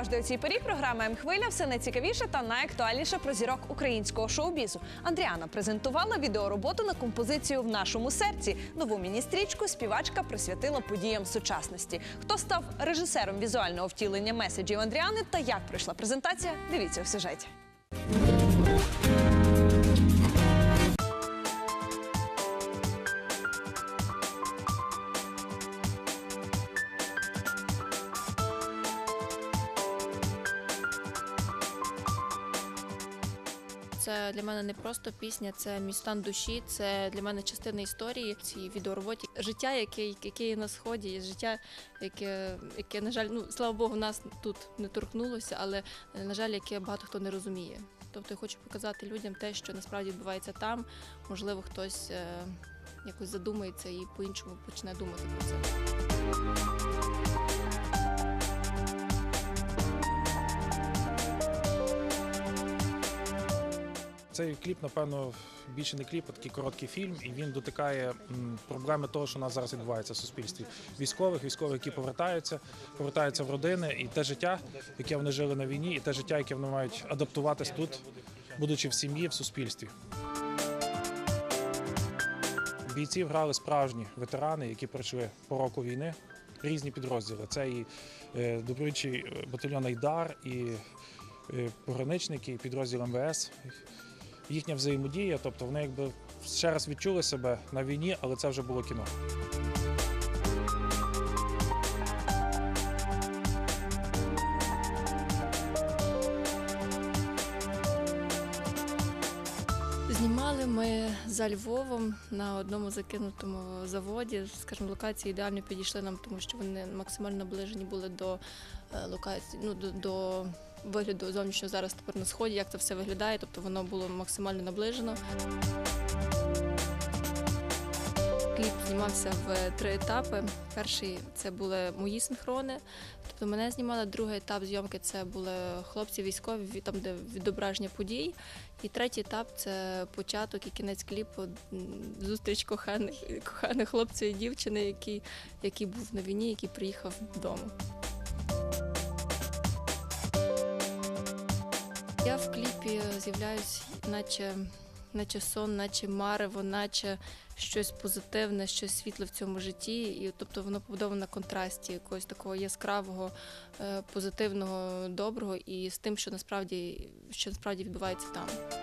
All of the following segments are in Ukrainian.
завжди у цій порі програма М-хвиля все найцікавіше та найактуальніше про зірок українського шоу-бізу. Андріана презентувала відеороботу на композицію в нашому серці. Нову міні-стрічку співачка присвятила подіям сучасності. Хто став режисером візуального втілення меседжів Андріани та як пройшла презентація? Дивіться у сюжеті. Для мене не просто пісня, це мій стан душі, це для мене частина історії цій відеороботі. Життя, яке, яке є на сході, життя, яке, яке, на жаль, ну слава Богу, нас тут не торкнулося, але на жаль, яке багато хто не розуміє. Тобто я хочу показати людям те, що насправді відбувається там. Можливо, хтось е, якось задумається і по-іншому почне думати про це. Цей кліп, напевно, більше не кліп, а такий короткий фільм, і він дотикає проблеми того, що у нас зараз відбувається в суспільстві. Військових, військових, які повертаються, повертаються в родини, і те життя, яке вони жили на війні, і те життя, яке вони мають адаптуватись тут, будучи в сім'ї, в суспільстві. Бійців грали справжні ветерани, які пройшли по року війни, різні підрозділи. Це і е, добрючий е, батальйон Айдар, і е, пограничники, і підрозділ МВС. Їхня взаємодія, тобто вони якби ще раз відчули себе на війні, але це вже було кіно. Знімали ми за Львовом на одному закинутому заводі. Скажімо, локації ідеально підійшли нам, тому що вони максимально наближені були до е, локації, ну до, до вигляду зовнішнього зараз тепер на сході, як це все виглядає. Тобто воно було максимально наближено. Кліп знімався в три етапи. Перший це були мої синхрони. Тобто мене знімали. Другий етап зйомки це були хлопці військові, там де відображення подій. І третій етап це початок і кінець кліпу, зустріч коханих, коханих хлопця і дівчини, який, який був на війні, який приїхав додому. Я в кліпі з'являюсь, наче, наче сон, наче марево, наче щось позитивне, щось світле в цьому житті. І тобто воно побудовано на контрасті якогось такого яскравого, е, позитивного, доброго і з тим, що насправді, що насправді відбувається там.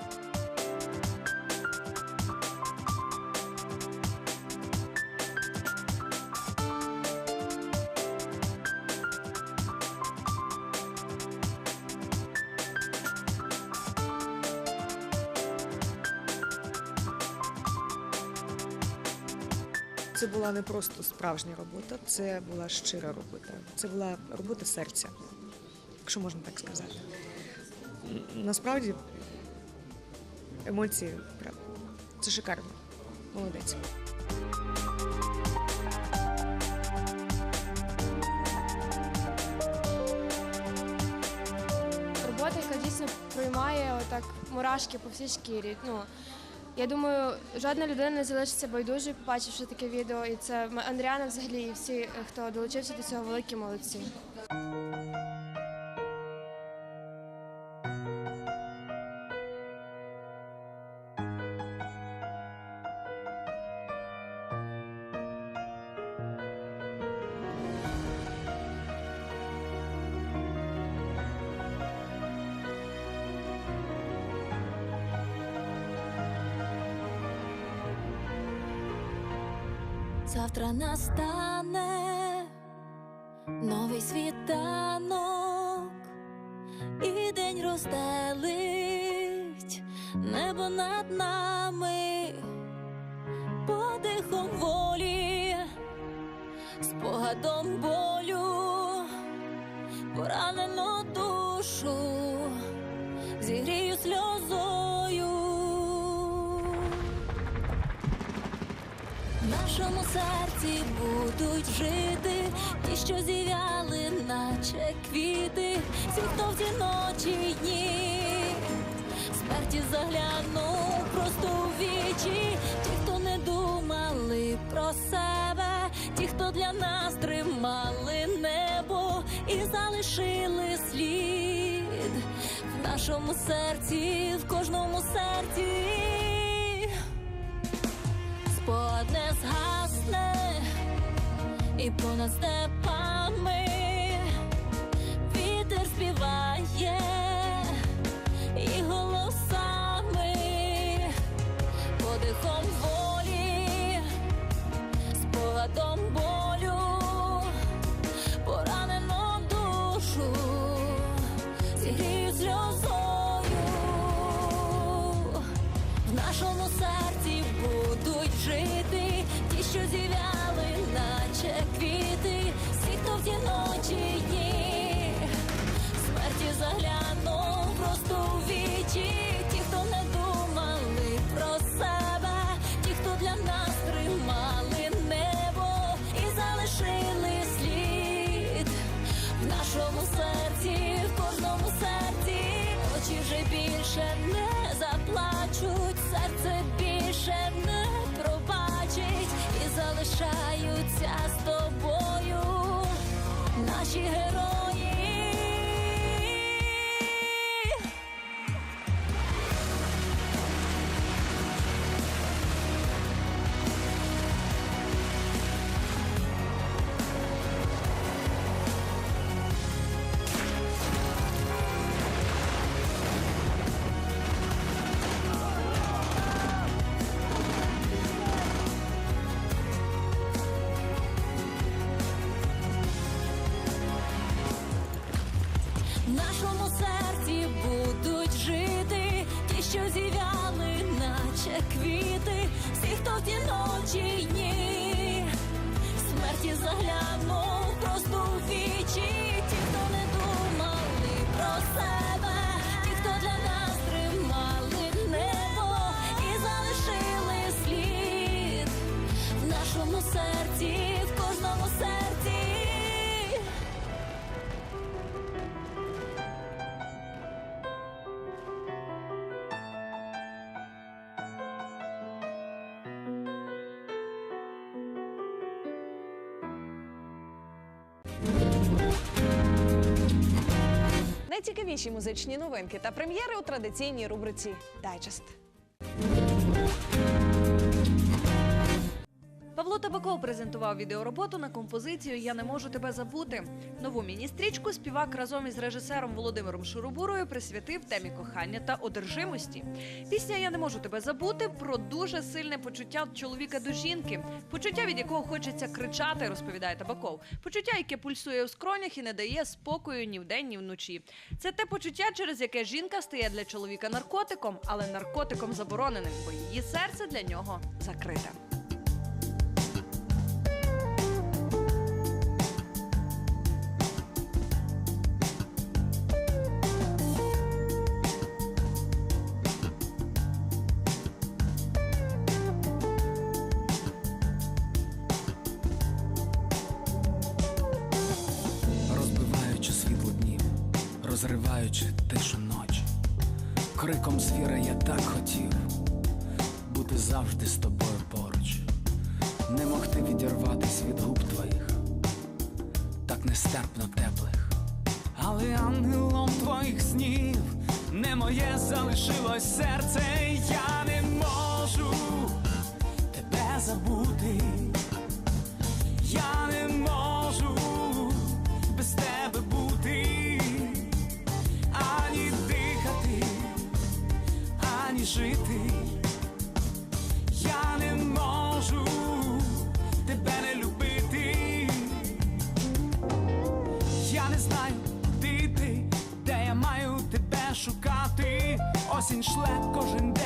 Була не просто справжня робота, це була щира робота. Це була робота серця, якщо можна так сказати. Насправді емоції, це шикарно. Молодець. робота, яка дійсно приймає отак мурашки по всій шкірі. Ну я думаю, жодна людина не залишиться байдужою, побачивши таке відео. І це Андріана взагалі і всі, е, хто долучився до цього, великі молодці. Завтра настане новий світанок, і день розстелить небо над нами, подихом волі, спогадом болю, поранену серці будуть жити. Ті, що зів'яли, наче квіти, всі, хто в ці ночі й дні, смерті заглянув просто у вічі, ті, хто не думали про себе, ті, хто для нас тримали небо і залишили слід. В нашому серці, в кожному серці. Спогад не згасне і понад степами вітер співає Найцікавіші музичні новинки та прем'єри у традиційній рубриці Дайджест. Павло Табаков презентував відеороботу на композицію Я не можу тебе забути. Нову міні-стрічку співак разом із режисером Володимиром Шурубурою присвятив темі кохання та одержимості. Пісня Я не можу тебе забути про дуже сильне почуття чоловіка до жінки, почуття, від якого хочеться кричати, розповідає Табаков. Почуття, яке пульсує у скронях і не дає спокою ні вдень, ні вночі. Це те почуття, через яке жінка стає для чоловіка наркотиком, але наркотиком забороненим, бо її серце для нього закрите. Розриваючи тишу ночі. Криком звіра я так хотів бути завжди з тобою поруч, не могти відірватись від губ твоїх, так нестерпно теплих. Але ангелом твоїх снів не моє залишилось серце, Осінь шле кожен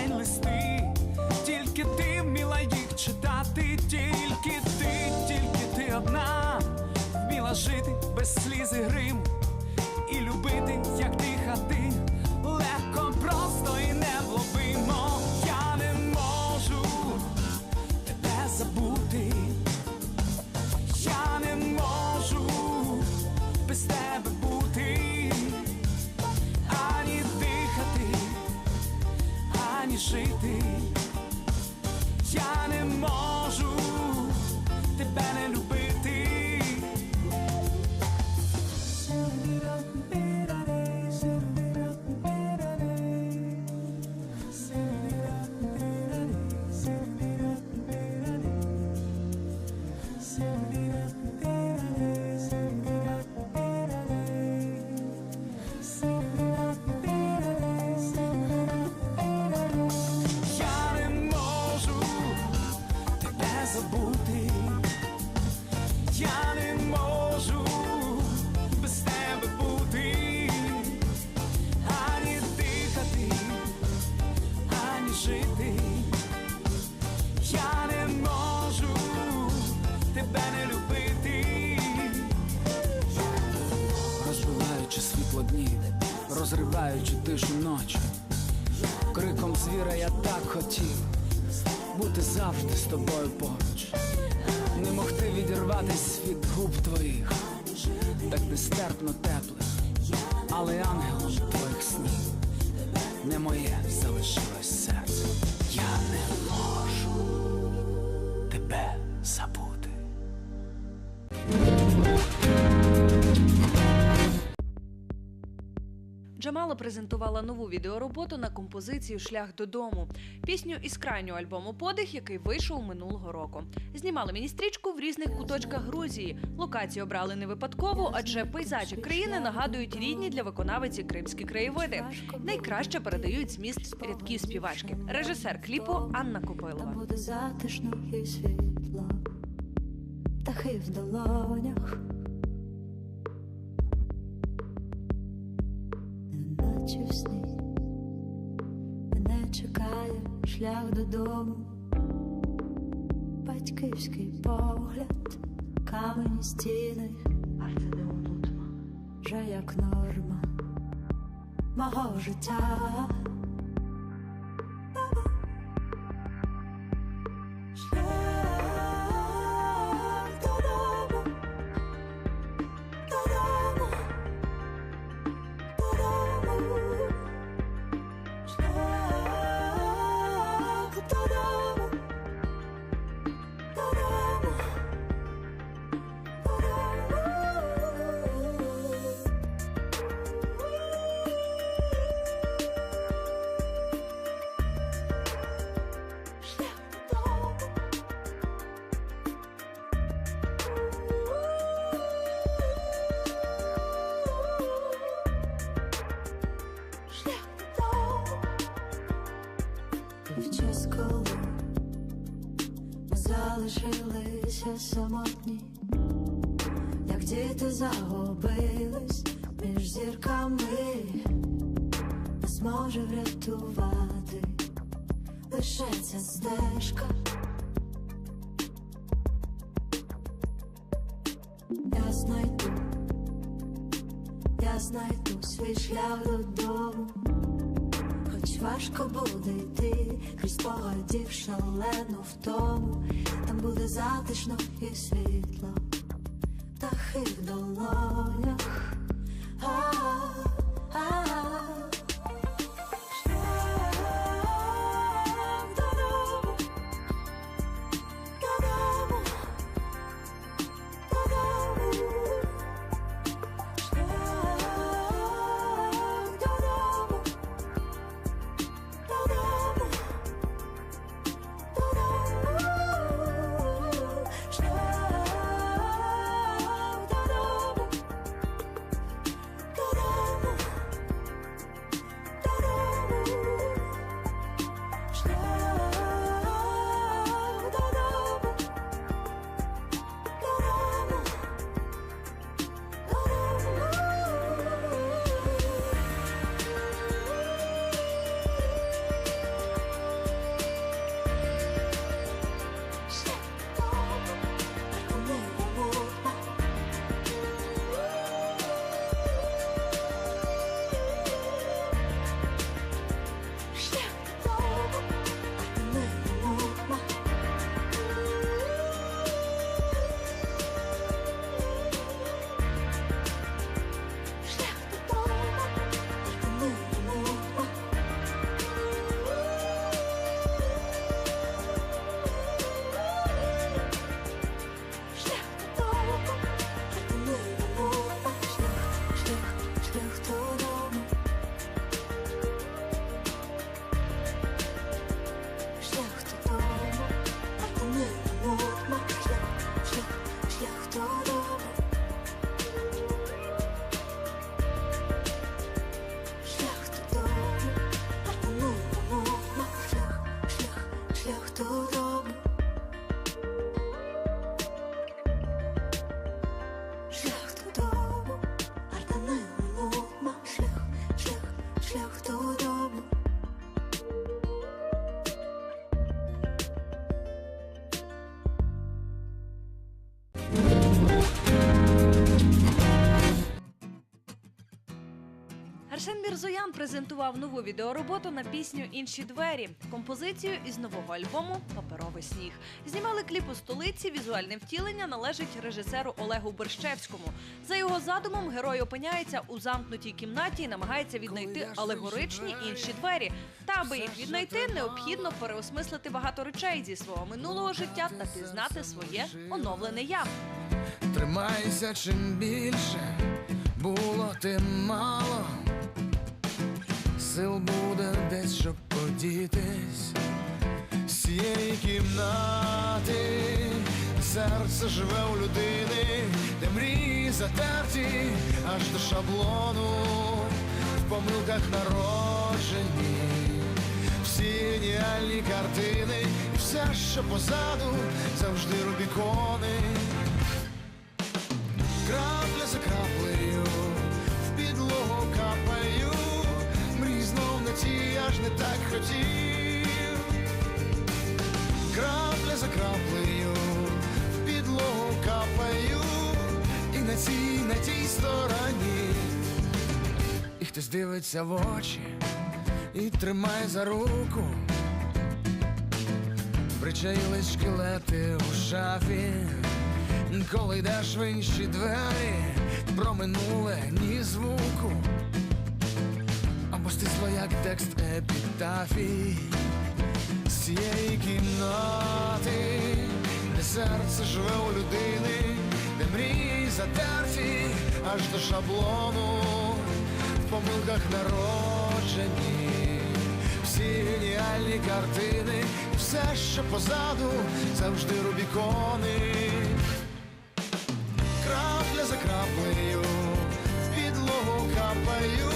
розриваючи тишу ночі. Криком звіра я так хотів бути завжди з тобою поруч, не могти відірватись від губ твоїх, так нестерпно теплих, але ангелом твоїх снів не моє залишилось серце. Я не можу тебе забути. Джамала презентувала нову відеороботу на композицію Шлях додому, пісню із крайнього альбому Подих, який вийшов минулого року. Знімали міністрічку в різних куточках Грузії. Локацію обрали не випадково, адже пейзажі країни нагадують рідні для виконавиці кримські краєвиди. Найкраще передають зміст рядків співачки. Режисер кліпу Анна Копилова. буде затишно і світло, птахи в долонях, шлях додому, батьківський погляд, камені стіни, вже як норма. Мого життя. Ми залишилися самотні, як діти загубились між зірками, нас може врятувати лише ця стежка. Хоч важко буде йти, крізь погодів шалену втому, там буде затишно і світло, птахи в долонях. Презентував нову відеороботу на пісню Інші двері, композицію із нового альбому Паперовий сніг. Знімали кліп у столиці. Візуальне втілення належить режисеру Олегу Борщевському. За його задумом, герой опиняється у замкнутій кімнаті і намагається віднайти алегоричні інші двері. Та аби їх віднайти, необхідно переосмислити багато речей зі свого минулого життя та пізнати своє оновлене я. Тримайся чим більше було тим мало. Сил буде десь, щоб подітись. З цієї кімнати. Серце живе у людини, де мрії затерті аж до шаблону, в помилках народжені, всі геніальні картини, і все, що позаду, завжди рубікони хтось дивиться в очі і тримає за руку. Причаїлись шкелети у шафі. Коли йдеш в інші двері, про минуле ні звуку, або стисло як текст епітафії з цієї кімнати, де серце живе у людини, де мрії затерті аж до шаблону, помилках народжені, всі геніальні картини, все, що позаду, завжди рубікони крапля за краплею, в підлогу капаю,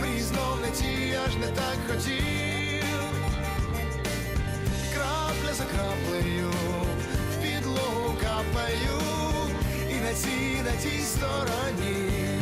мрій знов не ті, я ж не так хотів. Крапля за краплею, в підлогу капаю, і на цій, на тій стороні.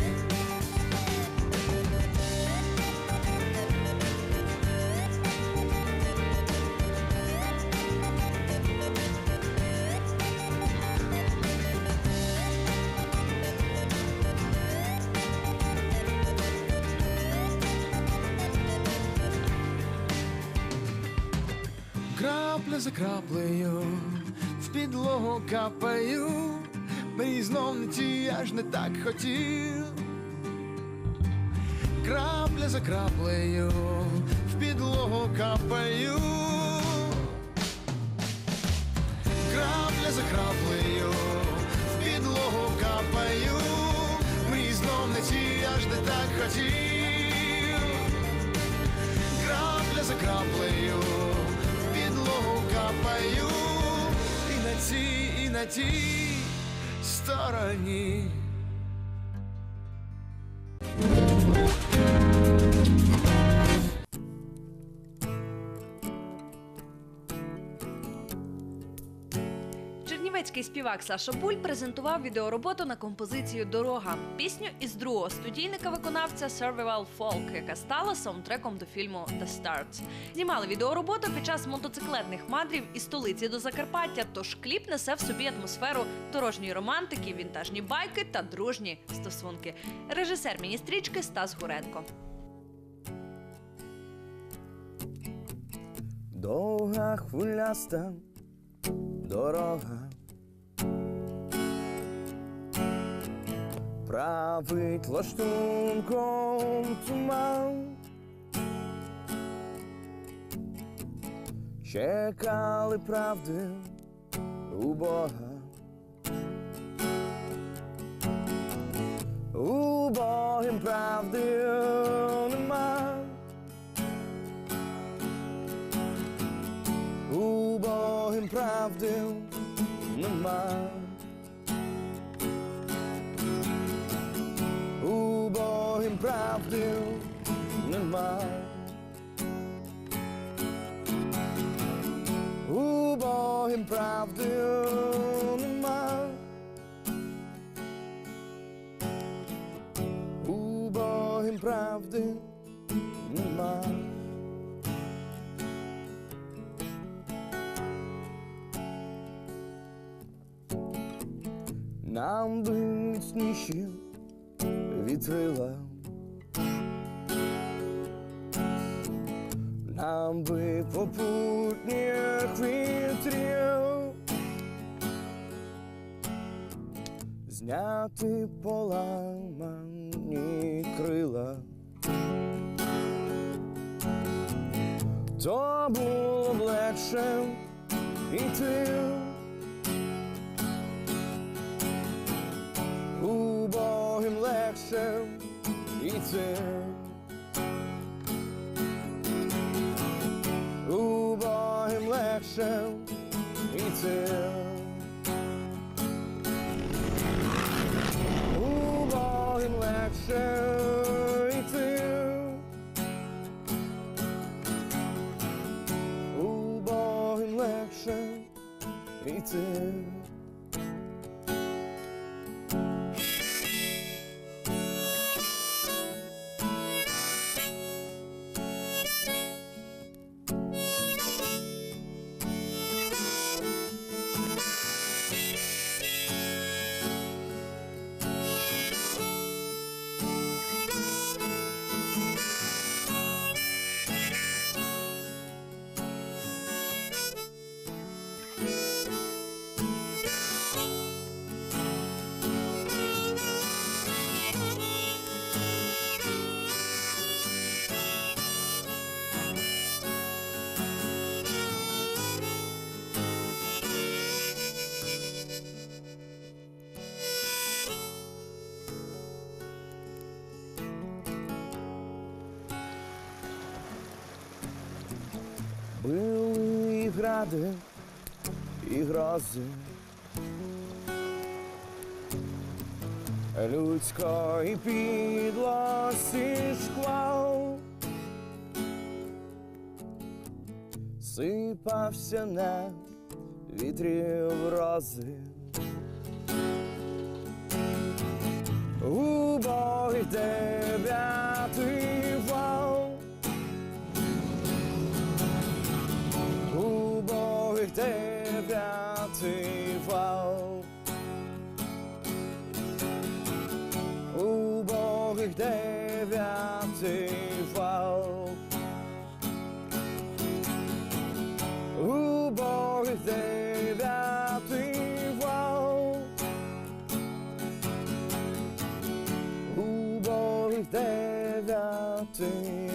Крапля за краплею, в підлогу капаю, мені знов не я ж не так хотів. Крапля за краплею, в підлогу капаю. Крапля за краплею, в підлогу капаю, знов не ті, я ж не так хотів крапля за краплею, підлогу капаю, і на цій, і на тій стороні. Чернівецький співак Саша Буль презентував відеороботу на композицію Дорога, пісню із другого студійника виконавця Survival Folk, яка стала саундтреком до фільму The Start. Знімали відеороботу під час мотоциклетних мандрів із столиці до Закарпаття. Тож кліп несе в собі атмосферу дорожньої романтики, вінтажні байки та дружні стосунки. Режисер міністрічки Стас Гуренко. Довга хвиляста дорога править лаштунком туман. Чекали правди у Бога. У Богім правди нема. У Богім правди нема. Правди нема. У Богім правди нема. Нам би міцніші вітрила лампи попутніх вітрів. Зняти поламані крила. То було б легше йти. Убогим легше йти. Убогим легше легше Были и гради, і грози. Людської підлості шквал сипався на вітрів рози. Убогий дев'ятий mountain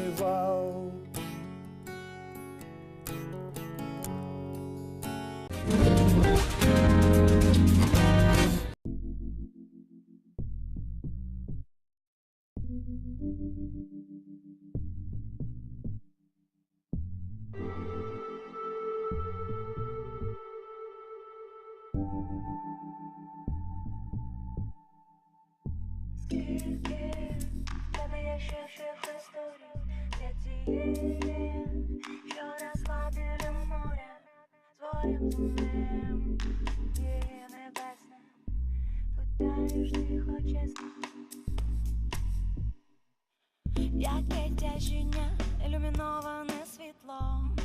Яке тяжіння, ілюміноване світлом,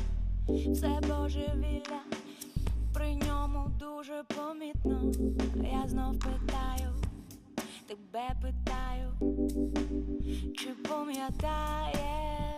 все божевілля, при ньому дуже помітно, я знов питаю тебе питаю, чи пам'ятаєш,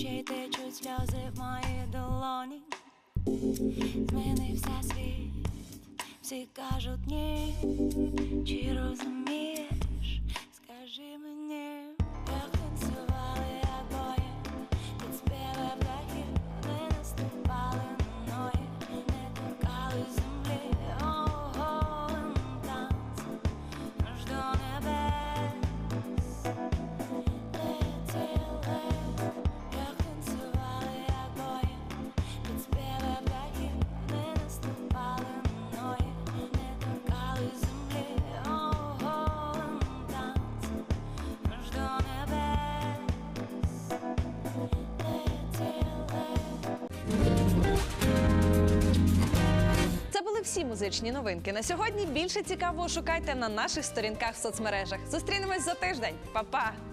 очей течуть сльози в моїй долоні. Змінився світ, всі кажуть ні. Чи розумієш? Музичні новинки на сьогодні. Більше цікавого шукайте на наших сторінках в соцмережах. Зустрінемось за тиждень. Па-па!